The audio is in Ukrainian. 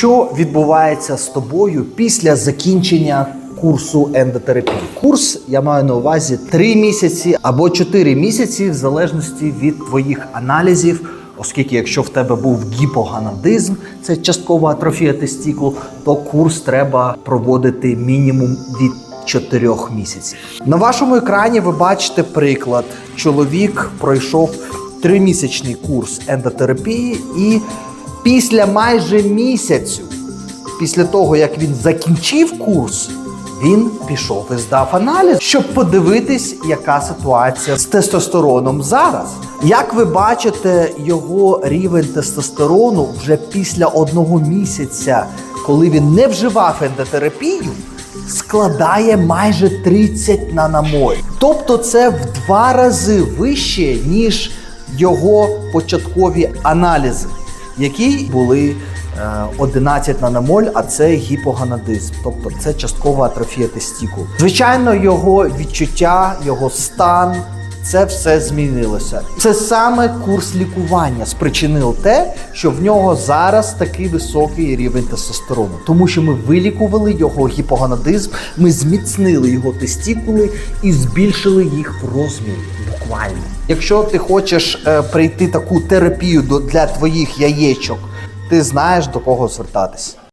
Що відбувається з тобою після закінчення курсу ендотерапії? Курс я маю на увазі 3 місяці або 4 місяці, в залежності від твоїх аналізів. Оскільки, якщо в тебе був гіпоганадизм, це часткова атрофія тестікул, то курс треба проводити мінімум від 4 місяців. На вашому екрані ви бачите приклад. Чоловік пройшов тримісячний курс ендотерапії, і після майже місяцю, після того як він закінчив курс, він пішов і здав аналіз, щоб подивитись, яка ситуація з тестостероном зараз. Як ви бачите, його рівень тестостерону вже після одного місяця, коли він не вживав ендотерапію, складає майже 30 наномоль. Тобто це в два рази вище, ніж його початкові аналізи, які були е, 11 наномоль, а це гіпоганадизм, тобто це часткова атрофія тестікул. Звичайно, його відчуття, його стан. Це все змінилося. Це саме курс лікування спричинив те, що в нього зараз такий високий рівень тестостерону, тому що ми вилікували його гіпоганадизм, ми зміцнили його тестікули і збільшили їх в розмірі. Буквально, якщо ти хочеш е, прийти таку терапію до для твоїх яєчок, ти знаєш до кого звертатись.